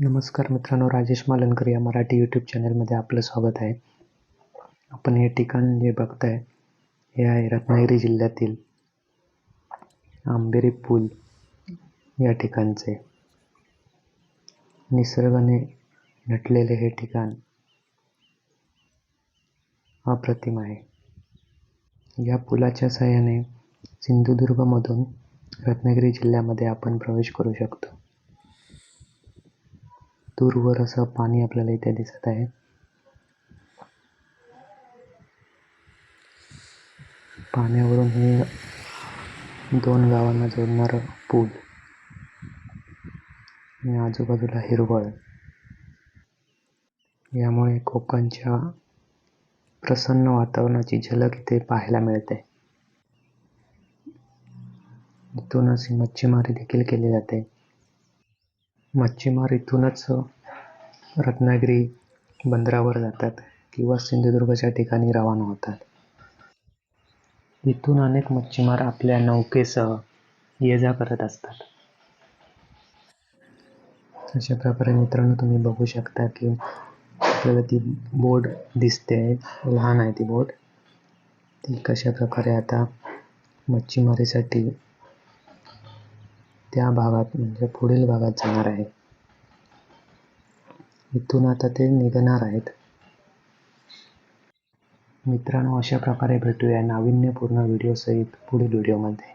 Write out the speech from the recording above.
नमस्कार मित्रांनो राजेश मालनकर या मराठी यूट्यूब चॅनलमध्ये आपलं स्वागत आहे. आपण हे ठिकाण जे बघताय हे आहे रत्नागिरी जिल्ह्यातील आंबेरी पूल या ठिकाणचे. निसर्गाने नटलेले हे ठिकाण अप्रतिम आहे. या पुलाच्या सहाय्याने सिंधुदुर्गमधून रत्नागिरी जिल्ह्यामध्ये आपण प्रवेश करू शकतो. दूरवर असं पाणी आपल्याला इथे दिसत आहे. पाण्यावरून हे दोन गावांना जोडणार पूल. आणि आजूबाजूला हिरवळ. यामुळे कोकणच्या प्रसन्न वातावरणाची झलक इथे पाहायला मिळते. इथूनच मच्छीमारी देखील केली जाते. मच्छीमार इथूनच रत्नागिरी बंदरावर जातात किंवा सिंधुदुर्गच्या ठिकाणी रवाना होतात. इथून अनेक मच्छीमार आपल्या नौकेसह ये जा करत असतात. अशा प्रकारे मित्रांनो तुम्ही बघू शकता की आपल्याला ती बोट दिसते लहान आहे ती बोट. ती कशा प्रकारे आता मच्छीमारीसाठी त्या भागात म्हणजे पुढील भागात जाणार आहे. इथून आता ते निघणार आहेत. मित्रांनो अशा प्रकारे भेटूया नाविन्यपूर्ण व्हिडिओसहित पुढील व्हिडिओमध्ये.